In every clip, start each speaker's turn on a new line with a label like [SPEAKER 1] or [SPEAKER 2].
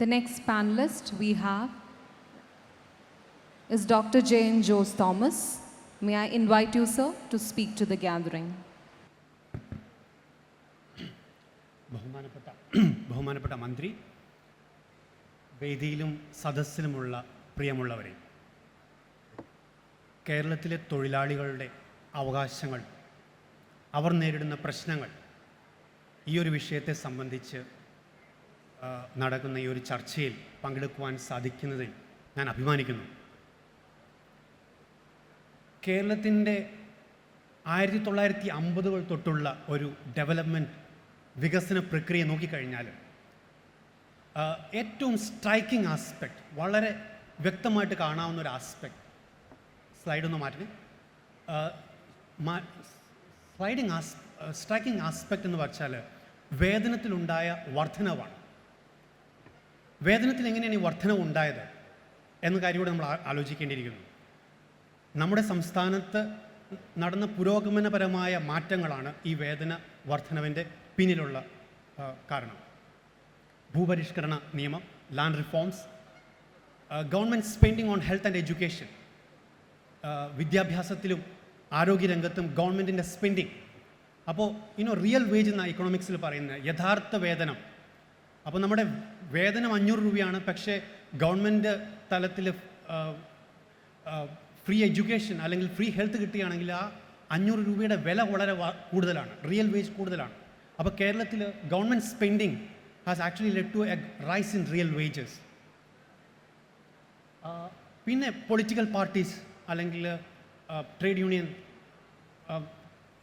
[SPEAKER 1] The next panelist we have is Dr. Jane Jose Thomas. May I invite you, sir, to speak to the gathering?
[SPEAKER 2] ബഹുമാനപ്പെട്ട ബഹുമാനപ്പെട്ട മന്ത്രി വേദിയിലും സദസ്സിലുമുള്ള പ്രിയമുള്ളവരെ കേരളത്തിലെ തൊഴിലാളികളുടെ അവകാശങ്ങൾ അവർ നേരിടുന്ന പ്രശ്നങ്ങൾ ഈ ഒരു വിഷയത്തെ സംബന്ധിച്ച് നടക്കുന്ന ഈ ഒരു ചർച്ചയിൽ പങ്കെടുക്കുവാൻ സാധിക്കുന്നതിൽ ഞാൻ അഭിമാനിക്കുന്നു. കേരളത്തിന്റെ ആയിരത്തി തൊള്ളായിരത്തി അമ്പതുകൾ തൊട്ടുള്ള ഒരു ഡെവലപ്മെന്റ് വികസന പ്രക്രിയ നോക്കിക്കഴിഞ്ഞാൽ ഏറ്റവും സ്ട്രൈക്കിംഗ് ആസ്പെക്ട് വളരെ വ്യക്തമായിട്ട് കാണാവുന്ന ഒരു ആസ്പെക്ട് സ്ലൈഡൊന്ന് മാറ്റി സ്ലൈഡിങ് ആസ് സ്ട്രൈക്കിംഗ് ആസ്പെക്റ്റ് എന്ന് വെച്ചാൽ വേതനത്തിലുണ്ടായ വർധനവാണ്. വേതനത്തിൽ എങ്ങനെയാണ് ഈ വർധനവ് ഉണ്ടായത് എന്ന കാര്യം കൂടെ നമ്മൾ ആലോചിക്കേണ്ടിയിരിക്കുന്നു. നമ്മുടെ സംസ്ഥാനത്ത് നടന്ന പുരോഗമനപരമായ മാറ്റങ്ങളാണ് ഈ വേദന വർധനവിന്റെ പിന്നിലുള്ള കാരണം. ഭൂപരിഷ്കരണ നിയമം land reforms government spending on health and education വിദ്യാഭ്യാസത്തിലും ആരോഗ്യരംഗത്തും ഗവൺമെന്റിന്റെ സ്പെൻഡിങ് അപ്പോൾ ഇനോ റിയൽ വേജ് എന്ന ഇക്കണോമിക്സിൽ പറയുന്ന യഥാർത്ഥ വേതനം അപ്പോൾ നമ്മുടെ വേതനം അഞ്ഞൂറ് രൂപയാണ്. പക്ഷേ ഗവൺമെന്റ് തലത്തിൽ ഫ്രീ എഡ്യൂക്കേഷൻ അല്ലെങ്കിൽ ഫ്രീ ഹെൽത്ത് കിട്ടുകയാണെങ്കിൽ ആ അഞ്ഞൂറ് രൂപയുടെ വില വളരെ കൂടുതലാണ്. റിയൽ വേജ് കൂടുതലാണ്. അപ്പോൾ കേരളത്തിൽ government spending has actually led to a rise in real wages പിന്നെ പൊളിറ്റിക്കൽ പാർട്ടീസ് അല്ലെങ്കിൽ ട്രേഡ് യൂണിയൻ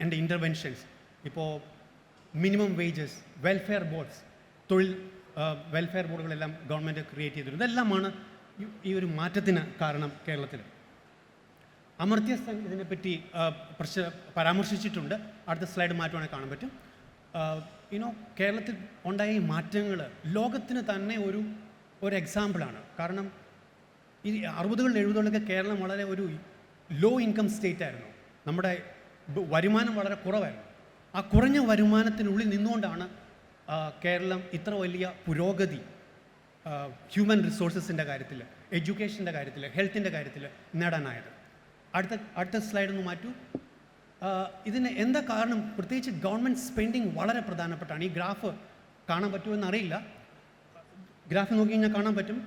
[SPEAKER 2] എന്റെ ഇന്റർവെൻഷൻസ് ഇപ്പോൾ മിനിമം വേജസ് വെൽഫെയർ ബോർഡ്സ് തൊഴിൽ വെൽഫെയർ ബോർഡുകളെല്ലാം ഗവൺമെന്റ് ക്രിയേറ്റ് ചെയ്തിരുന്നു ഇതെല്ലാമാണ് ഈ- ഒരു മാറ്റത്തിന് കാരണം കേരളത്തിൽ. അമർത്യ സെൻ ഇതിനെപ്പറ്റി പ്രശ്ന പരാമർശിച്ചിട്ടുണ്ട്. അടുത്ത സ്ലൈഡ് മാറ്റുവാണെങ്കിൽ കാണാൻ പറ്റും. യുനോ കേരളത്തിൽ ഉണ്ടായ ഈ മാറ്റങ്ങൾ ലോകത്തിന് തന്നെ ഒരു ഒരു എക്സാമ്പിളാണ് കാരണം ഈ അറുപതുകളിൽ എഴുപതുകളിലൊക്കെ കേരളം വളരെ ഒരു ലോ ഇൻകം സ്റ്റേറ്റ് ആയിരുന്നു. നമ്മുടെ വരുമാനം വളരെ കുറവായിരുന്നു. ആ കുറഞ്ഞ വരുമാനത്തിനുള്ളിൽ നിന്നുകൊണ്ടാണ് കേരളം ഇത്ര വലിയ പുരോഗതി ഹ്യൂമൻ റിസോഴ്സസിന്റെ കാര്യത്തിൽ എഡ്യൂക്കേഷന്റെ കാര്യത്തിൽ ഹെൽത്തിന്റെ കാര്യത്തിൽ നേടാനായത്. അടുത്ത അടുത്ത സ്ലൈഡ് ഒന്ന് മാറ്റൂ. ഇതിന് എന്താ കാരണം? പ്രത്യേകിച്ച് ഗവൺമെന്റ് സ്പെൻഡിങ് വളരെ പ്രധാനപ്പെട്ടാണ്. ഈ ഗ്രാഫ് കാണാൻ പറ്റുമോ എന്നറിയില്ല ഗ്രാഫ് നോക്കി കഴിഞ്ഞാൽ കാണാൻ പറ്റും.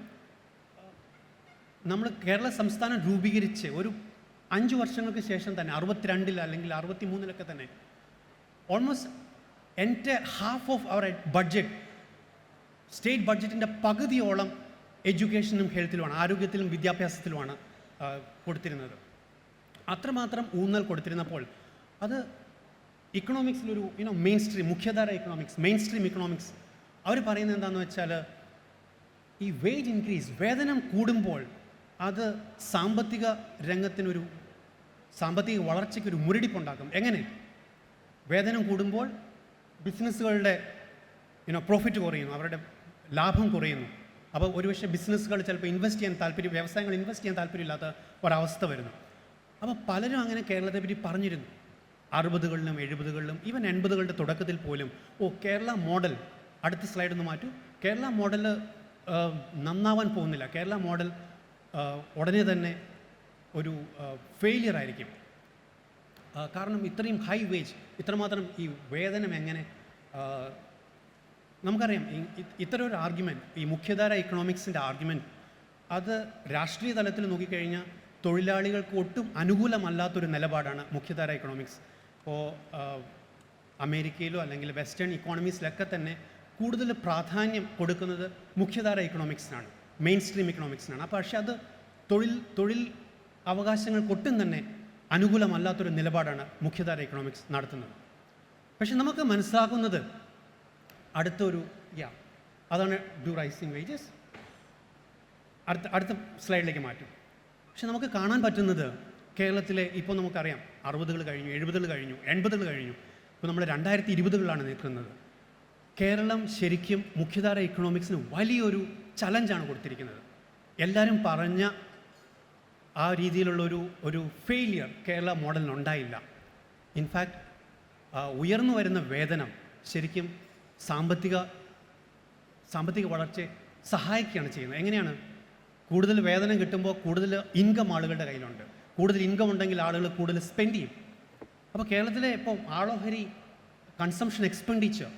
[SPEAKER 2] നമ്മൾ കേരള സംസ്ഥാനം രൂപീകരിച്ച് ഒരു അഞ്ച് വർഷങ്ങൾക്ക് ശേഷം തന്നെ അറുപത്തിരണ്ടിൽ അല്ലെങ്കിൽ അറുപത്തി മൂന്നിലൊക്കെ തന്നെ ഓൾമോസ്റ്റ് എന്റെ half of our budget state ബഡ്ജറ്റിന്റെ പകുതിയോളം എഡ്യൂക്കേഷനും ഹെൽത്തിലുമാണ് ആരോഗ്യത്തിലും വിദ്യാഭ്യാസത്തിലുമാണ് കൊടുത്തിരുന്നത്. അത്രമാത്രം ഊന്നൽ കൊടുത്തിരുന്നപ്പോൾ അത് ഇക്കണോമിക്സിലൊരു യുനോ മെയിൻ സ്ട്രീം മുഖ്യധാര ഇക്കണോമിക്സ് മെയിൻ സ്ട്രീം ഇക്കണോമിക്സ് അവർ പറയുന്നത് എന്താണെന്ന് വെച്ചാൽ ഈ വേജ് ഇൻക്രീസ് വേതനം കൂടുമ്പോൾ അത് സാമ്പത്തിക രംഗത്തിനൊരു സാമ്പത്തിക വളർച്ചയ്ക്കൊരു മുരടിപ്പുണ്ടാക്കും. എങ്ങനെ? വേതനം കൂടുമ്പോൾ ബിസിനസ്സുകളുടെ യുനോ പ്രോഫിറ്റ് കുറയുന്നു അവരുടെ ലാഭം കുറയുന്നു. അപ്പോൾ ഒരുപക്ഷെ ബിസിനസ്സുകൾ ചിലപ്പോൾ ഇൻവെസ്റ്റ് ചെയ്യാൻ താല്പര്യം വ്യവസായങ്ങൾ ഇൻവെസ്റ്റ് ചെയ്യാൻ താല്പര്യമില്ലാത്ത ഒരവസ്ഥ വരുന്നു. അപ്പോൾ പലരും അങ്ങനെ കേരളത്തെ പറ്റി പറഞ്ഞിരുന്നു. അറുപതുകളിലും എഴുപതുകളിലും ഈവൻ എൺപതുകളുടെ തുടക്കത്തിൽ പോലും ഓ കേരള മോഡൽ അടുത്ത സ്ലൈഡ് ഒന്ന് മാറ്റൂ. കേരള മോഡൽ നന്നാവാൻ പോകുന്നില്ല. കേരള മോഡൽ ഉടനെ തന്നെ ഒരു ഫെയിലിയർ ആയിരിക്കും. കാരണം ഇത്രയും ഹൈ വേജ് ഇത്രമാത്രം ഈ വേതനം എങ്ങനെ നമുക്കറിയാം ഇത്തരം ഒരു ആർഗ്യുമെന്റ് ഈ മുഖ്യധാര ഇക്കണോമിക്സിന്റെ ആർഗ്യുമെന്റ് അത് രാഷ്ട്രീയ തലത്തിൽ നോക്കിക്കഴിഞ്ഞാൽ തൊഴിലാളികൾക്ക് ഒട്ടും അനുകൂലമല്ലാത്തൊരു നിലപാടാണ് മുഖ്യധാര ഇക്കണോമിക്സ് ഇപ്പോൾ അമേരിക്കയിലോ അല്ലെങ്കിൽ വെസ്റ്റേൺ ഇക്കോണമീസിലൊക്കെ തന്നെ കൂടുതൽ പ്രാധാന്യം കൊടുക്കുന്നത് മുഖ്യധാര ഇക്കണോമിക്സിനാണ് മെയിൻ സ്ട്രീം ഇക്കണോമിക്സിനാണ് പക്ഷേ അത് തൊഴിൽ തൊഴിൽ അവകാശങ്ങൾക്കൊട്ടും തന്നെ അനുകൂലമല്ലാത്തൊരു നിലപാടാണ് മുഖ്യധാര ഇക്കണോമിക്സ് നടത്തുന്നത്. പക്ഷെ നമുക്ക് മനസ്സിലാക്കുന്നത് അടുത്തൊരു യാ അതാണ് ഡു റൈസിങ് വേജസ് അടുത്ത അടുത്ത സ്ലൈഡിലേക്ക് മാറ്റും. പക്ഷെ നമുക്ക് കാണാൻ പറ്റുന്നത് കേരളത്തിലെ ഇപ്പോൾ നമുക്കറിയാം അറുപതുകൾ കഴിഞ്ഞു എഴുപതുകൾ കഴിഞ്ഞു എൺപതുകൾ കഴിഞ്ഞു. ഇപ്പോൾ നമ്മൾ രണ്ടായിരത്തി ഇരുപതുകളിലാണ് നിൽക്കുന്നത്. കേരളം ശരിക്കും മുഖ്യധാര ഇക്കണോമിക്സിന് വലിയൊരു ചലഞ്ചാണ് കൊടുത്തിരിക്കുന്നത്. എല്ലാവരും പറഞ്ഞ ആ രീതിയിലുള്ള ഒരു ഒരു ഫെയിലിയർ കേരള മോഡലിനുണ്ടായില്ല. ഇൻഫാക്റ്റ് ഉയർന്നു വരുന്ന വേതനം ശരിക്കും സാമ്പത്തിക സാമ്പത്തിക വളർച്ചയെ സഹായിക്കുകയാണ് ചെയ്യുന്നത്. എങ്ങനെയാണ്? കൂടുതൽ വേതനം കിട്ടുമ്പോൾ കൂടുതൽ ഇൻകം ആളുകളുടെ കയ്യിലുണ്ട്. കൂടുതൽ ഇൻകം ഉണ്ടെങ്കിൽ ആളുകൾ കൂടുതൽ സ്പെൻഡ് ചെയ്യും. അപ്പോൾ കേരളത്തിലെ ഇപ്പോൾ ആളോഹരി consumption expenditure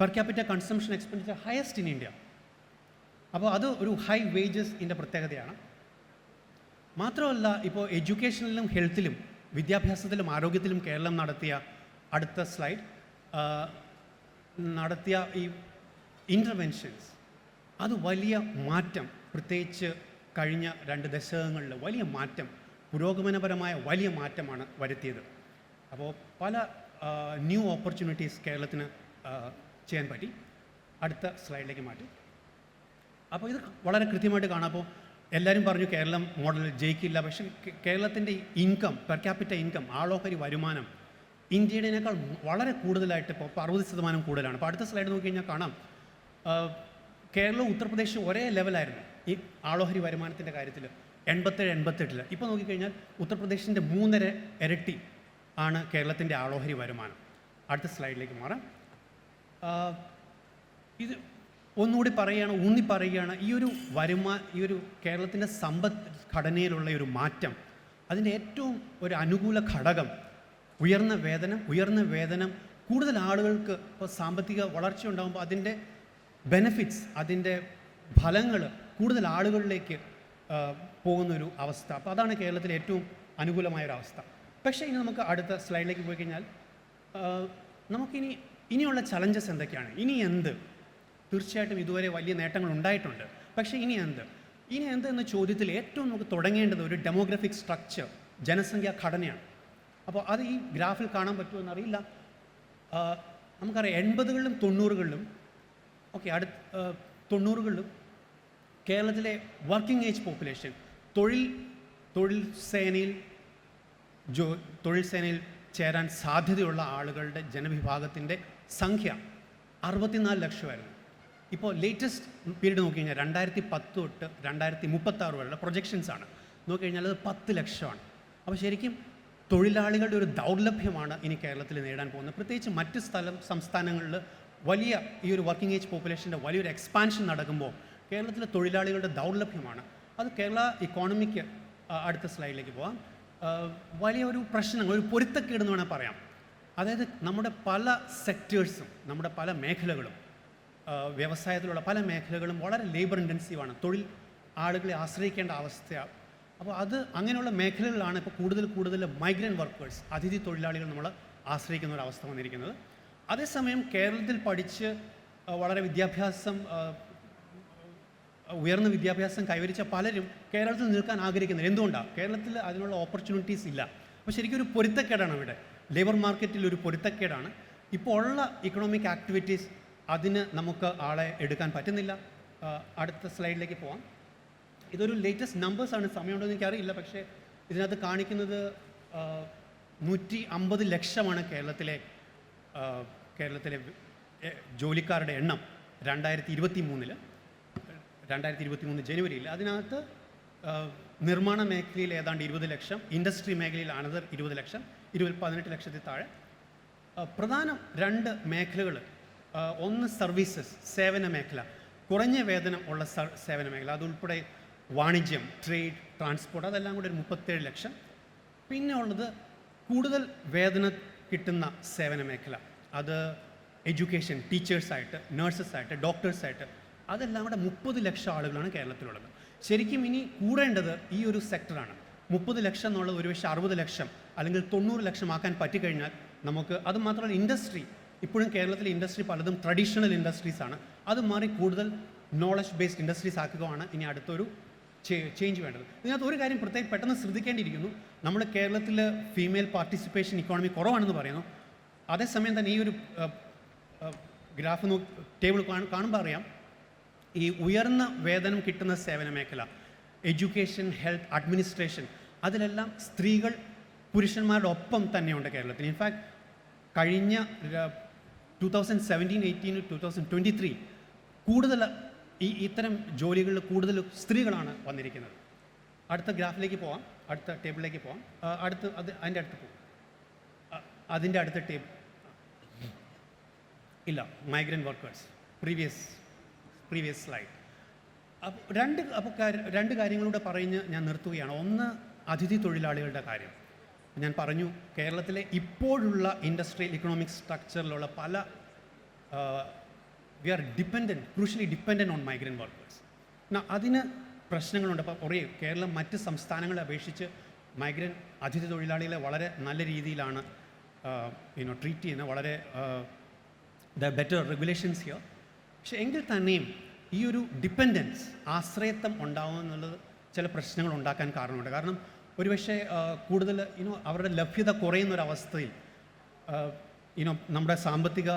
[SPEAKER 2] per capita consumption expenditure highest in India അപ്പോൾ അത് ഒരു ഹൈ വേജസ് ഇതിന്റെ പ്രത്യേകതയാണ്. മാത്രമല്ല ഇപ്പോൾ എഡ്യൂക്കേഷനിലും ഹെൽത്തിലും വിദ്യാഭ്യാസത്തിലും ആരോഗ്യത്തിലും കേരളം നടത്തിയ അടുത്ത സ്ലൈഡ് നടത്തിയ ഈ ഇന്റർവെൻഷൻസ് അത് വലിയ മാറ്റം പ്രത്യേകിച്ച് കഴിഞ്ഞ രണ്ട് ദശകങ്ങളിൽ വലിയ മാറ്റം പുരോഗമനപരമായ വലിയ മാറ്റമാണ് വരുത്തിയത്. അപ്പോൾ പല ന്യൂ ഓപ്പർച്യൂണിറ്റീസ് കേരളത്തിന് ചെയ്യാൻ പറ്റി. അടുത്ത സ്ലൈഡിലേക്ക് മാറ്റി. അപ്പോൾ ഇത് വളരെ കൃത്യമായിട്ട് കാണാം. അപ്പോൾ എല്ലാവരും പറഞ്ഞു കേരളം മോഡൽ ജയിക്കില്ല. പക്ഷേ കേരളത്തിന്റെ ഇൻകം പെർ ക്യാപിറ്റ ഇൻകം ആളോഹരി വരുമാനം ഇന്ത്യയുടേനേക്കാൾ വളരെ കൂടുതലായിട്ട് ഇപ്പോൾ അറുപത് ശതമാനം കൂടുതലാണ്. അപ്പോൾ അടുത്ത സ്ലൈഡ് നോക്കി കഴിഞ്ഞാൽ കാണാം. കേരളവും ഉത്തർപ്രദേശും ഒരേ ലെവലായിരുന്നു ഈ ആളോഹരി വരുമാനത്തിന്റെ കാര്യത്തിൽ എൺപത്തേഴ് എൺപത്തെട്ടിൽ ഇപ്പോൾ നോക്കിക്കഴിഞ്ഞാൽ ഉത്തർപ്രദേശിന്റെ മൂന്നര ഇരട്ടി ആണ് കേരളത്തിന്റെ ആളോഹരി വരുമാനം. അടുത്ത സ്ലൈഡിലേക്ക് മാറാം. ഇത് ഒന്നുകൂടി പറയുകയാണ് ഊന്നി പറയുകയാണ് ഈ ഒരു വരുമാ ഈ ഒരു കേരളത്തിന്റെ സമ്പദ് ഘടനയിലുള്ള ഒരു മാറ്റം അതിന്റെ ഏറ്റവും ഒരു അനുകൂല ഘടകം ഉയർന്ന വേതനം ഉയർന്ന വേതനം കൂടുതൽ ആളുകൾക്ക് ഇപ്പോൾ സാമ്പത്തിക വളർച്ച ഉണ്ടാകുമ്പോൾ അതിന്റെ ബെനഫിറ്റ്സ് അതിന്റെ ഫലങ്ങൾ കൂടുതൽ ആളുകളിലേക്ക് പോകുന്നൊരു അവസ്ഥ. അപ്പോൾ അതാണ് കേരളത്തിലെ ഏറ്റവും അനുകൂലമായ ഒരു അവസ്ഥ. പക്ഷേ ഇനി നമുക്ക് അടുത്ത സ്ലൈഡിലേക്ക് പോയി കഴിഞ്ഞാൽ നമുക്കിനി ഇനിയുള്ള ചലഞ്ചസ് എന്തൊക്കെയാണ്? ഇനി എന്ത്? തീർച്ചയായിട്ടും ഇതുവരെ വലിയ നേട്ടങ്ങൾ ഉണ്ടായിട്ടുണ്ട്. പക്ഷേ ഇനി എന്ത്? ഇനി എന്ത് എന്ന ചോദ്യത്തിൽ ഏറ്റവും നമുക്ക് തുടങ്ങേണ്ടത് ഒരു ഡെമോഗ്രഫിക് സ്ട്രക്ചർ ജനസംഖ്യാ ഘടനയാണ്. അപ്പോൾ അത് ഈ ഗ്രാഫിൽ കാണാൻ പറ്റുമോ എന്നറിയില്ല. ആ, നമുക്കറിയാം എൺപതുകളിലും തൊണ്ണൂറുകളിലും ഓക്കെ അടുത്ത തൊണ്ണൂറുകളിലും കേരളത്തിലെ വർക്കിംഗ് ഏജ് പോപ്പുലേഷൻ തൊഴിൽ തൊഴിൽ സേനയിൽ ജോ തൊഴിൽ സേനയിൽ ചേരാൻ സാധ്യതയുള്ള ആളുകളുടെ ജനവിഭാഗത്തിന്റെ സംഖ്യ അറുപത്തിനാല് ലക്ഷമായിരുന്നു. ഇപ്പോൾ ലേറ്റസ്റ്റ് പീരീഡ് നോക്കി കഴിഞ്ഞാൽ രണ്ടായിരത്തി പത്ത് തൊട്ട് രണ്ടായിരത്തി മുപ്പത്താറ് വരെയുള്ള പ്രൊജക്ഷൻസ് ആണ്. നോക്കി കഴിഞ്ഞാൽ അത് പത്ത് ലക്ഷമാണ്. അപ്പോൾ ശരിക്കും തൊഴിലാളികളുടെ ഒരു ദൗർലഭ്യമാണ് ഇനി കേരളത്തിൽ നേടാൻ പോകുന്നത്. പ്രത്യേകിച്ച് മറ്റ് സ്ഥലം സംസ്ഥാനങ്ങളിൽ വലിയ ഈ ഒരു വർക്കിംഗ് ഏജ് പോപ്പുലേഷന്റെ വലിയൊരു എക്സ്പാൻഷൻ നടക്കുമ്പോൾ കേരളത്തിലെ തൊഴിലാളികളുടെ ദൗർലഭ്യമാണ്. അത് കേരള ഇക്കോണമിക്ക് അടുത്ത സ്ലൈഡിലേക്ക് പോകാം വലിയൊരു പ്രശ്നങ്ങൾ ഒരു പൊരുത്തക്കേടെന്ന് വേണമെങ്കിൽ പറയാം. അതായത് നമ്മുടെ പല സെക്ടേഴ്സും നമ്മുടെ പല മേഖലകളും വ്യവസായത്തിലുള്ള പല മേഖലകളും വളരെ ലേബർ ഇന്റൻസീവാണ് തൊഴിൽ ആളുകളെ ആശ്രയിക്കേണ്ട അവസ്ഥയാണ് അപ്പോൾ അത് അങ്ങനെയുള്ള മേഖലകളിലാണ് ഇപ്പോൾ കൂടുതൽ കൂടുതൽ മൈഗ്രന്റ് വർക്കേഴ്സ് അതിഥി തൊഴിലാളികൾ നമ്മൾ ആശ്രയിക്കുന്ന ഒരു അവസ്ഥ വന്നിരിക്കുന്നത്. അതേസമയം കേരളത്തിൽ പഠിച്ച് വളരെ വിദ്യാഭ്യാസം ഉയർന്ന വിദ്യാഭ്യാസം കൈവരിച്ച പലരും കേരളത്തിൽ നിൽക്കാൻ ആഗ്രഹിക്കുന്നത് എന്തുകൊണ്ടാണ് കേരളത്തിൽ അതിനുള്ള ഓപ്പർച്യൂണിറ്റീസ് ഇല്ല. അപ്പോൾ ശരിക്കും ഒരു പൊരുത്തക്കേടാണ് ഇവിടെ ലേബർ മാർക്കറ്റിൽ ഒരു പൊരുത്തക്കേടാണ്. ഇപ്പോൾ ഉള്ള ഇക്കണോമിക് ആക്ടിവിറ്റീസ് അതിന് നമുക്ക് ആളെ എടുക്കാൻ പറ്റുന്നില്ല. അടുത്ത സ്ലൈഡിലേക്ക് പോവാം. ഇതൊരു ലേറ്റസ്റ്റ് നമ്പേഴ്സാണ് സമയമുണ്ടോ എന്ന് എനിക്കറിയില്ല. പക്ഷേ ഇതിനകത്ത് കാണിക്കുന്നത് നൂറ്റി അമ്പത് ലക്ഷമാണ് കേരളത്തിലെ കേരളത്തിലെ ജോലിക്കാരുടെ എണ്ണം രണ്ടായിരത്തി ഇരുപത്തി മൂന്നിൽ രണ്ടായിരത്തി ഇരുപത്തി മൂന്ന് ജനുവരിയിൽ. അതിനകത്ത് നിർമ്മാണ മേഖലയിൽ ഏതാണ്ട് ഇരുപത് ലക്ഷം ഇൻഡസ്ട്രി മേഖലയിൽ അനദർ ഇരുപത് ലക്ഷം ഇരുപത് പതിനെട്ട് ലക്ഷത്തിൽ താഴെ. പ്രധാന രണ്ട് മേഖലകൾ ഒന്ന് സർവീസസ് സേവന മേഖല കുറഞ്ഞ വേതനം ഉള്ള സേവന മേഖല അതുൾപ്പെടെ വാണിജ്യം ട്രേഡ് ട്രാൻസ്പോർട്ട് അതെല്ലാം കൂടി ഒരു മുപ്പത്തേഴ് ലക്ഷം. പിന്നെ ഉള്ളത് കൂടുതൽ വേതനം കിട്ടുന്ന സേവന മേഖല അത് എഡ്യൂക്കേഷൻ ടീച്ചേഴ്സായിട്ട് നേഴ്സസായിട്ട് ഡോക്ടേഴ്സായിട്ട് അതെല്ലാം കൂടെ മുപ്പത് ലക്ഷം ആളുകളാണ് കേരളത്തിലുള്ളത്. ശരിക്കും ഇനി കൂടേണ്ടത് ഈ ഒരു സെക്ടറാണ്. മുപ്പത് ലക്ഷം എന്നുള്ളത് ഒരുപക്ഷെ അറുപത് ലക്ഷം അല്ലെങ്കിൽ തൊണ്ണൂറ് ലക്ഷം ആക്കാൻ പറ്റിക്കഴിഞ്ഞാൽ നമുക്ക് അത് മാത്രമല്ല ഇൻഡസ്ട്രി ഇപ്പോഴും കേരളത്തിലെ ഇൻഡസ്ട്രി പലതും ട്രഡീഷണൽ ഇൻഡസ്ട്രീസ് ആണ്. അത് മാറി കൂടുതൽ നോളജ് ബേസ്ഡ് ഇൻഡസ്ട്രീസ് ആക്കുകയാണ് ഇനി അടുത്തൊരു ചേഞ്ച് വേണ്ടത്. ഇതിനകത്ത് ഒരു കാര്യം പ്രത്യേകം പെട്ടെന്ന് ശ്രദ്ധിക്കേണ്ടിയിരിക്കുന്നു. നമ്മുടെ കേരളത്തിൽ ഫീമെയിൽ പാർട്ടിസിപ്പേഷൻ ഇക്കോണമി കുറവാണെന്ന് പറയുന്നു. അതേസമയം തന്നെ ഈ ഒരു ഗ്രാഫ് നോക്കി ടേബിൾ കാണുമ്പോൾ അറിയാം. ഈ ഉയർന്ന വേതനം കിട്ടുന്ന സേവന മേഖല എഡ്യൂക്കേഷൻ ഹെൽത്ത് അഡ്മിനിസ്ട്രേഷൻ അതിലെല്ലാം സ്ത്രീകൾ പുരുഷന്മാരുടെ ഒപ്പം തന്നെയുണ്ട് കേരളത്തിൽ. ഇൻഫാക്ട് കഴിഞ്ഞ thousand seventeen eighteen to thousand twenty three കൂടുതൽ ഈ ഇത്തരം ജോലികളിൽ കൂടുതൽ സ്ത്രീകളാണ് വന്നിരിക്കുന്നത്. അടുത്ത ഗ്രാഫിലേക്ക് പോവാം. അടുത്ത ടേബിളിലേക്ക് പോവാം. അടുത്ത് അത് അതിന്റെ അടുത്ത് പോകും അതിന്റെ അടുത്ത ടേബിൾ. ഇല്ല migrant workers previous previous slide അപ്പോൾ രണ്ട് അപ്പോൾ രണ്ട് കാര്യങ്ങളൂടെ പറഞ്ഞ് ഞാൻ നിർത്തുകയാണ്. ഒന്ന് അതിഥി തൊഴിലാളികളുടെ കാര്യം. ഞാൻ പറഞ്ഞു കേരളത്തിലെ ഇപ്പോഴുള്ള ഇൻഡസ്ട്രിയൽ ഇക്കണോമിക് സ്ട്രക്ചറിലുള്ള പല we are dependent crucially dependent on migrant workers എന്നാൽ അതിന് പ്രശ്നങ്ങളുണ്ട്. അപ്പോൾ കുറേ കേരളം മറ്റ് സംസ്ഥാനങ്ങളെ അപേക്ഷിച്ച് മൈഗ്രന്റ് അതിഥി തൊഴിലാളികളെ വളരെ നല്ല രീതിയിലാണ് യുനോ ട്രീറ്റ് ചെയ്യുന്നത്. വളരെ ദ ബെറ്റർ റെഗുലേഷൻസ് ഹിയർ പക്ഷേ എങ്കിൽ തന്നെയും ഈ ഒരു ഡിപ്പെൻഡൻസ് ആശ്രയത്വം ഉണ്ടാവുക എന്നുള്ളത് ചില പ്രശ്നങ്ങൾ ഉണ്ടാക്കാൻ കാരണമുണ്ട്. കാരണം ഒരുപക്ഷെ കൂടുതൽ ഇനോ അവരുടെ ലഭ്യത കുറയുന്നൊരവസ്ഥയിൽ ഇനോ നമ്മുടെ സാമ്പത്തിക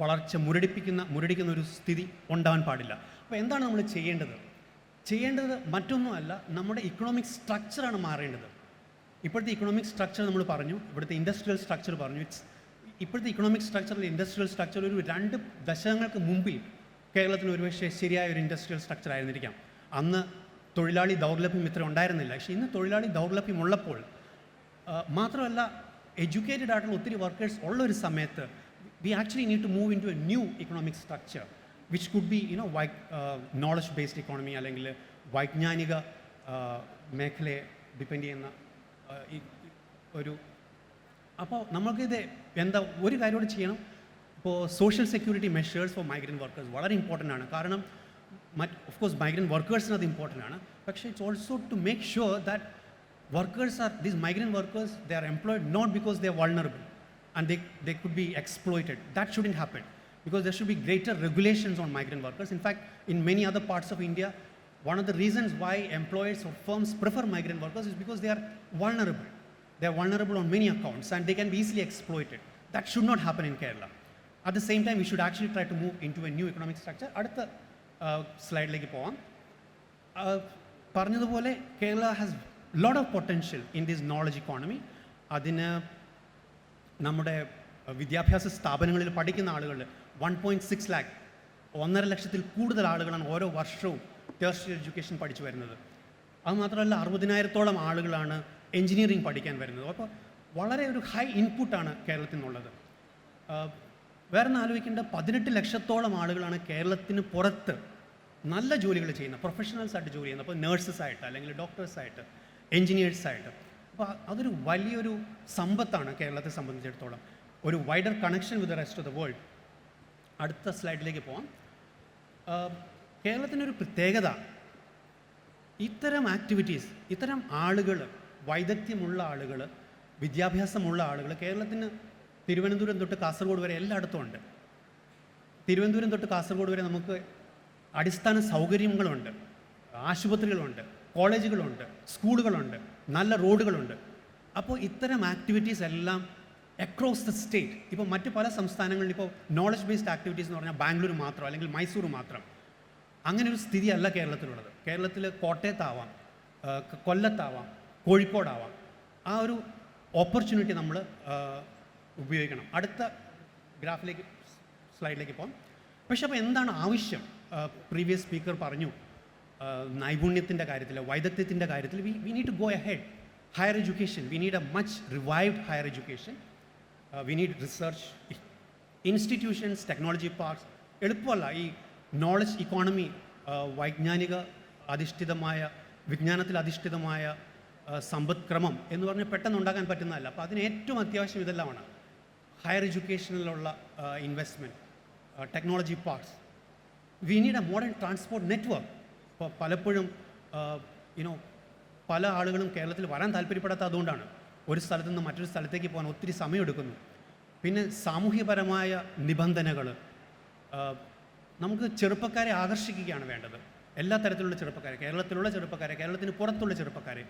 [SPEAKER 2] വളർച്ച മുരടിപ്പിക്കുന്ന മുരടിക്കുന്ന ഒരു സ്ഥിതി ഉണ്ടാവാൻ പാടില്ല. അപ്പോൾ എന്താണ് നമ്മൾ ചെയ്യേണ്ടത്? ചെയ്യേണ്ടത് മറ്റൊന്നുമല്ല നമ്മുടെ ഇക്കണോമിക് സ്ട്രക്ചറാണ് മാറേണ്ടത്. ഇപ്പോഴത്തെ ഇക്കണോമിക് സ്ട്രക്ചർ നമ്മൾ പറഞ്ഞു ഇവിടുത്തെ ഇൻഡസ്ട്രിയൽ സ്ട്രക്ചർ പറഞ്ഞു. ഇറ്റ്സ് ഇപ്പോഴത്തെ ഇക്കണോമിക് സ്ട്രക്ചറിൽ ഇൻഡസ്ട്രിയൽ സ്ട്രക്ചർ ഒരു രണ്ട് ദശകങ്ങൾക്ക് മുമ്പിൽ കേരളത്തിന് ഒരുപക്ഷെ ശരിയായ ഒരു ഇൻഡസ്ട്രിയൽ സ്ട്രക്ചർ ആയിരുന്നിരിക്കാം. അന്ന് തൊഴിലാളി ദൗർലഭ്യം ഇത്ര ഉണ്ടായിരുന്നില്ല. പക്ഷേ ഇന്ന് തൊഴിലാളി ദൗർലഭ്യം ഉള്ളപ്പോൾ മാത്രമല്ല എഡ്യൂക്കേറ്റഡ് ആയിട്ടുള്ള ഒത്തിരി വർക്കേഴ്സ് ഉള്ള ഒരു സമയത്ത് we actually need to move into a new economic structure which could be you know by knowledge based economy അല്ലെങ്കിൽ വൈജ്ഞാനിക മേഖലയെ ഡിപ്പെൻഡ് ചെയ്യുന്ന ഒരു അപ്പോൾ നമുക്കിത് എന്താ ഒരു കാര്യം ചെയ്യണം. ഇപ്പോൾ social security measures for migrant workers വളരെ ഇമ്പോർട്ടന്റ് ആണ്. കാരണം മറ്റ് ഓഫ് കോഴ്സ് മൈഗ്രൻ്റ് വർക്കേഴ്സിന് അത് ഇമ്പോർട്ടൻ്റ് ആണ് പക്ഷേ it's also to make sure that workers are these migrant workers they are employed not because they are vulnerable and they, they could be exploited. That shouldn't happen because there should be greater regulations on migrant workers. In fact, in many other parts of India, one of the reasons why employers or firms prefer migrant workers is because they are vulnerable. They are vulnerable on many accounts and they can be easily exploited. That should not happen in Kerala. At the same time, we should actually try to move into a new economic structure. സ്ലൈഡിലേക്ക് പോവാം. പറഞ്ഞതുപോലെ Kerala has lot of potential in this knowledge economy അതിന് നമ്മുടെ വിദ്യാഭ്യാസ സ്ഥാപനങ്ങളിൽ പഠിക്കുന്ന ആളുകൾ one point six lakh ഒന്നര ലക്ഷത്തിൽ കൂടുതൽ ആളുകളാണ് ഓരോ വർഷവും ടേഴ്സറി എഡ്യൂക്കേഷൻ പഠിച്ചു വരുന്നത്. അതുമാത്രമല്ല അറുപതിനായിരത്തോളം ആളുകളാണ് എഞ്ചിനീയറിംഗ് പഠിക്കാൻ വരുന്നത്. അപ്പോൾ വളരെ ഒരു ഹൈ ഇൻപുട്ടാണ് കേരളത്തിൽ നിന്നുള്ളത്. വേറെ ഒന്ന് ആലോചിക്കേണ്ട പതിനെട്ട് ലക്ഷത്തോളം ആളുകളാണ് കേരളത്തിന് പുറത്ത് നല്ല ജോലികൾ ചെയ്യുന്ന പ്രൊഫഷണൽസ് ആയിട്ട് ജോലി ചെയ്യുന്നത് അപ്പോൾ നേഴ്സസ് ആയിട്ട് അല്ലെങ്കിൽ ഡോക്ടേഴ്സ് ആയിട്ട് ആയിട്ട്. അപ്പോൾ അതൊരു വലിയൊരു സമ്പത്താണ് കേരളത്തെ സംബന്ധിച്ചിടത്തോളം. ഒരു wider connection with rest of the world അടുത്ത സ്ലൈഡിലേക്ക് പോവാം. കേരളത്തിനൊരു പ്രത്യേകത ഇത്തരം ആക്ടിവിറ്റീസ് ഇത്തരം ആളുകൾ വൈദഗ്ധ്യമുള്ള ആളുകൾ വിദ്യാഭ്യാസമുള്ള ആളുകൾ കേരളത്തിന് തിരുവനന്തപുരം തൊട്ട് കാസർഗോഡ് വരെ എല്ലായിടത്തും ഉണ്ട്. തിരുവനന്തപുരം തൊട്ട് കാസർഗോഡ് വരെ നമുക്ക് അടിസ്ഥാന സൗകര്യങ്ങളുണ്ട്. ആശുപത്രികളുണ്ട് കോളേജുകളുണ്ട് സ്കൂളുകളുണ്ട് നല്ല റോഡുകളുണ്ട്. അപ്പോൾ ഇത്തരം ആക്ടിവിറ്റീസ് എല്ലാം അക്രോസ് ദ സ്റ്റേറ്റ് ഇപ്പോൾ മറ്റ് പല സംസ്ഥാനങ്ങളിൽ ഇപ്പോൾ നോളജ് ബേസ്ഡ് ആക്ടിവിറ്റീസ് എന്ന് പറഞ്ഞാൽ ബാംഗ്ലൂർ മാത്രം അല്ലെങ്കിൽ മൈസൂർ മാത്രം. അങ്ങനെ ഒരു സ്ഥിതിയല്ല കേരളത്തിലുള്ളത്. കേരളത്തിൽ കോട്ടയത്താവാം കൊല്ലത്താവാം കോഴിക്കോടാവാം. ആ ഒരു ഓപ്പർച്യൂണിറ്റി നമ്മൾ ഉപയോഗിക്കണം. അടുത്ത ഗ്രാഫിലേക്ക് സ്ലൈഡിലേക്ക് പോകാം. പക്ഷെ അപ്പോൾ എന്താണ് ആവശ്യം? പ്രീവിയസ് സ്പീക്കർ പറഞ്ഞു നൈപുണ്യത്തിന്റെ കാര്യത്തിൽ വൈദഗ്ധ്യത്തിന്റെ കാര്യത്തിൽ we we need to go ahead higher education we need a much revived higher education we need research institutions technology parks എളുപ്പമല്ല. ഈ നോളജ് ഇക്കോണമി വൈജ്ഞാനിക അധിഷ്ഠിതമായ വിജ്ഞാനത്തിൽ അധിഷ്ഠിതമായ സമ്പദ്ക്രമം എന്ന് പറഞ്ഞാൽ പെട്ടെന്ന് ഉണ്ടാക്കാൻ പറ്റുന്നതല്ല. അപ്പോൾ അതിന് ഏറ്റവും അത്യാവശ്യം ഇതെല്ലാമാണ്. Higher എഡ്യൂക്കേഷനിലുള്ള investment technology parks we need a modern transport network ഇപ്പോൾ പലപ്പോഴും യുനോ പല ആളുകളും കേരളത്തിൽ വരാൻ താല്പര്യപ്പെടാത്ത അതുകൊണ്ടാണ്. ഒരു സ്ഥലത്ത് നിന്ന് മറ്റൊരു സ്ഥലത്തേക്ക് പോകാൻ ഒത്തിരി സമയമെടുക്കുന്നു. പിന്നെ സാമൂഹ്യപരമായ നിബന്ധനകൾ നമുക്ക് ചെറുപ്പക്കാരെ ആകർഷിക്കുകയാണ് വേണ്ടത്. എല്ലാ തരത്തിലുള്ള ചെറുപ്പക്കാരെ കേരളത്തിലുള്ള ചെറുപ്പക്കാരെ കേരളത്തിന് പുറത്തുള്ള ചെറുപ്പക്കാരെ.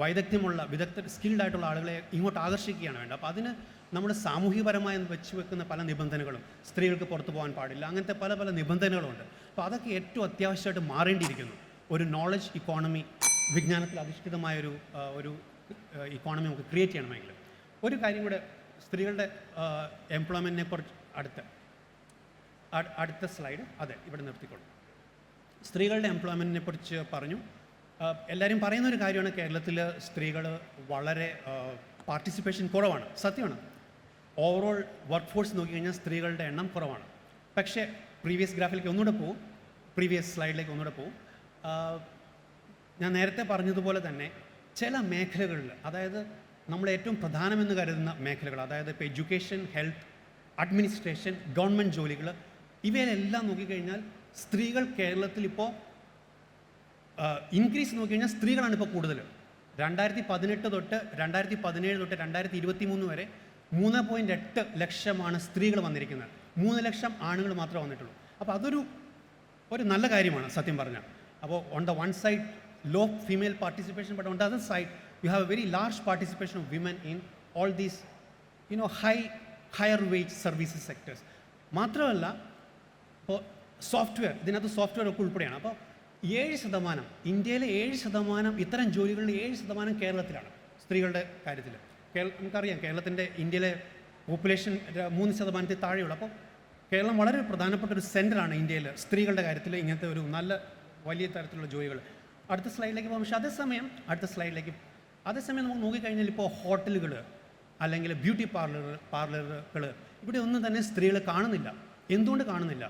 [SPEAKER 2] വൈദഗ്ധ്യമുള്ള വിദഗ്ധ സ്കിൽഡ് ആയിട്ടുള്ള ആളുകളെ ഇങ്ങോട്ട് ആകർഷിക്കുകയാണ് വേണ്ടത്. അപ്പോൾ അതിന് നമ്മുടെ സാമൂഹികപരമായി വെച്ച് വെക്കുന്ന പല നിബന്ധനകളും സ്ത്രീകൾക്ക് പുറത്തു പോകാൻ പാടില്ല. അങ്ങനത്തെ പല പല നിബന്ധനകളുണ്ട്. അപ്പോൾ അതൊക്കെ ഏറ്റവും അത്യാവശ്യമായിട്ട് മാറേണ്ടിയിരിക്കുന്നു. ഒരു നോളജ് ഇക്കോണമി വിജ്ഞാനത്തിൽ അധിഷ്ഠിതമായ ഒരു ഒരു ഇക്കോണമി നമുക്ക് ക്രിയേറ്റ് ചെയ്യണമെങ്കിൽ ഒരു കാര്യം കൂടെ സ്ത്രീകളുടെ എംപ്ലോയ്മെന്റിനെ കുറിച്ച് അടുത്ത അടുത്ത സ്ലൈഡ് അതെ ഇവിടെ നിർത്തിക്കൊള്ളു സ്ത്രീകളുടെ എംപ്ലോയ്മെന്റിനെ കുറിച്ച് പറഞ്ഞു. എല്ലാവരും പറയുന്ന ഒരു കാര്യമാണ് കേരളത്തിൽ സ്ത്രീകൾ വളരെ പാർട്ടിസിപ്പേഷൻ കുറവാണ്. സത്യമാണ്. ഓവറോൾ വർക്ക് ഫോഴ്സ് നോക്കിക്കഴിഞ്ഞാൽ സ്ത്രീകളുടെ എണ്ണം കുറവാണ്. പക്ഷേ പ്രീവിയസ് ഗ്രാഫിലേക്ക് ഒന്നുകൂടെ പോവും. പ്രീവിയസ് സ്ലൈഡിലേക്ക് ഒന്നുകൂടെ പോവും. ഞാൻ നേരത്തെ പറഞ്ഞതുപോലെ തന്നെ ചില മേഖലകളിൽ അതായത് നമ്മൾ ഏറ്റവും പ്രധാനമെന്ന് കരുതുന്ന മേഖലകൾ അതായത് ഇപ്പോൾ എഡ്യൂക്കേഷൻ ഹെൽത്ത് അഡ്മിനിസ്ട്രേഷൻ ഗവൺമെന്റ് ജോലികൾ ഇവയിലെല്ലാം നോക്കിക്കഴിഞ്ഞാൽ സ്ത്രീകൾ കേരളത്തിൽ ഇപ്പോൾ ഇൻക്രീസ് നോക്കിക്കഴിഞ്ഞാൽ സ്ത്രീകളാണ് ഇപ്പോൾ കൂടുതൽ. രണ്ടായിരത്തി പതിനെട്ട് തൊട്ട് രണ്ടായിരത്തി പതിനേഴ് തൊട്ട് രണ്ടായിരത്തി ഇരുപത്തി മൂന്ന് വരെ മൂന്ന് പോയിന്റ് എട്ട് ലക്ഷമാണ് സ്ത്രീകൾ വന്നിരിക്കുന്നത്. മൂന്ന് ലക്ഷം ആണുങ്ങൾ മാത്രമേ വന്നിട്ടുള്ളൂ. അപ്പോൾ അതൊരു ഒരു നല്ല കാര്യമാണ് സത്യം പറഞ്ഞാൽ. അപ്പോൾ on the one side low female participation but on the other side you have a very large participation of women in all these you know high higher wage services sectors മാത്രമല്ല ഇപ്പോൾ സോഫ്റ്റ്വെയർ ഇതിനകത്ത് software ഒക്കെ ഉൾപ്പെടെയാണ്. അപ്പോൾ ഏഴ് ശതമാനം ഇന്ത്യയിലെ ഏഴ് ശതമാനം ഇത്തരം ജോലികളിൽ ഏഴ് ശതമാനം കേരളത്തിലാണ് സ്ത്രീകളുടെ കാര്യത്തിൽ കേരള നമുക്കറിയാം കേരളത്തിന്റെ ഇന്ത്യയിലെ പോപ്പുലേഷൻ മൂന്ന് ശതമാനത്തിൽ താഴെയുള്ളൂ. അപ്പോൾ കേരളം വളരെ പ്രധാനപ്പെട്ട ഒരു സെന്ററാണ് ഇന്ത്യയിൽ സ്ത്രീകളുടെ കാര്യത്തിൽ ഇങ്ങനത്തെ ഒരു നല്ല വലിയ തരത്തിലുള്ള ജോലികൾ അടുത്ത സ്ലൈഡിലേക്ക് പോകാം. പക്ഷേ അതേസമയം അടുത്ത സ്ലൈഡിലേക്ക് അതേസമയം നമുക്ക് നോക്കിക്കഴിഞ്ഞാൽ ഇപ്പോൾ ഹോട്ടലുകൾ അല്ലെങ്കിൽ ബ്യൂട്ടി പാർലർ പാർലറുകൾ ഇവിടെ ഒന്നും തന്നെ സ്ത്രീകൾ കാണുന്നില്ല. എന്തുകൊണ്ട് കാണുന്നില്ല?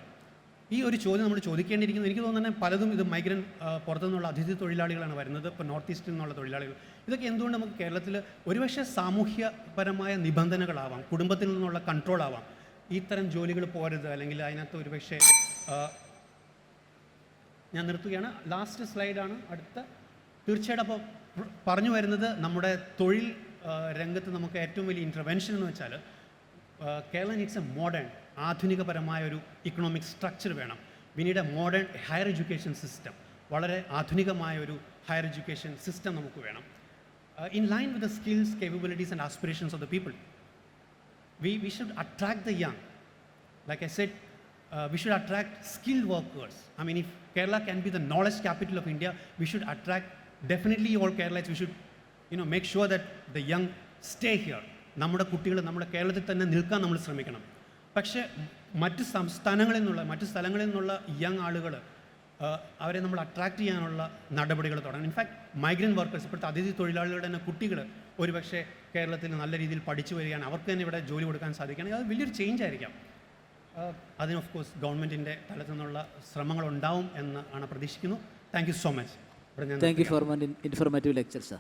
[SPEAKER 2] ഈ ഒരു ചോദ്യം നമ്മൾ ചോദിക്കേണ്ടിയിരിക്കുന്നു. എനിക്ക് തോന്നുന്നത് പലതും ഇത് മൈഗ്രന്റ് പുറത്തു നിന്നുള്ള അതിഥി തൊഴിലാളികളാണ് വരുന്നത്. ഇപ്പോൾ നോർത്ത് ഈസ്റ്റിൽ നിന്നുള്ള തൊഴിലാളികൾ. ഇതൊക്കെ എന്തുകൊണ്ട് നമുക്ക് കേരളത്തിൽ ഒരുപക്ഷെ സാമൂഹ്യപരമായ നിബന്ധനകളാവാം കുടുംബത്തിൽ നിന്നുള്ള കൺട്രോൾ ആവാം. ഇത്തരം ജോലികൾ പോരുത് അല്ലെങ്കിൽ അതിനകത്ത് ഒരുപക്ഷെ ഞാൻ നിർത്തുകയാണ്. ലാസ്റ്റ് സ്ലൈഡാണ് അടുത്ത. തീർച്ചയായിട്ടും അപ്പോൾ പറഞ്ഞു വരുന്നത് നമ്മുടെ തൊഴിൽ രംഗത്ത് നമുക്ക് ഏറ്റവും വലിയ ഇന്റർവെൻഷൻ എന്ന് വെച്ചാൽ കേരള ഇറ്റ്സ് എ മോഡേൺ ആധുനികപരമായ ഒരു ഇക്കണോമിക് സ്ട്രക്ചർ വേണം. We need modern higher education system വളരെ ആധുനികമായ ഒരു ഹയർ എഡ്യൂക്കേഷൻ സിസ്റ്റം നമുക്ക് വേണം. In line with the skills capabilities and aspirations of the people we we should attract the young like a set we should attract skilled workers I mean if Kerala can be the knowledge capital of India we should attract definitely all Kerala's we should you know make sure that the young stay here നമ്മുടെ കുട്ടികൾ നമ്മുടെ കേരളത്തിൽ തന്നെ നിൽക്കാൻ നമ്മൾ ശ്രമിക്കണം. പക്ഷേ മറ്റ് സംസ്ഥാനങ്ങളിൽ നിന്നുള്ള മറ്റ് സ്ഥലങ്ങളിൽ നിന്നുള്ള യങ് ആളുകൾ അവരെ നമ്മൾ അട്രാക്ട് ചെയ്യാനുള്ള നടപടികൾ തുടങ്ങണം. ഇൻഫാക്ട് മൈഗ്രന്റ് വർക്കേഴ്സ് ഇപ്പോഴത്തെ അതിഥി തൊഴിലാളികളുടെ തന്നെ കുട്ടികൾ ഒരുപക്ഷെ കേരളത്തിൽ നല്ല രീതിയിൽ പഠിച്ചു വരികയാണ്. അവർക്ക് തന്നെ ഇവിടെ ജോലി കൊടുക്കാൻ സാധിക്കുകയാണെങ്കിൽ അത് വലിയൊരു ചേഞ്ച് ആയിരിക്കാം. അതിന് ഓഫ് കോഴ്സ് ഗവൺമെന്റിന്റെ തലത്തിൽ നിന്നുള്ള ശ്രമങ്ങൾ ഉണ്ടാവും എന്ന് ആണ് പ്രതീക്ഷിക്കുന്നു. Thank you so
[SPEAKER 3] much you for an informative lecture, sir.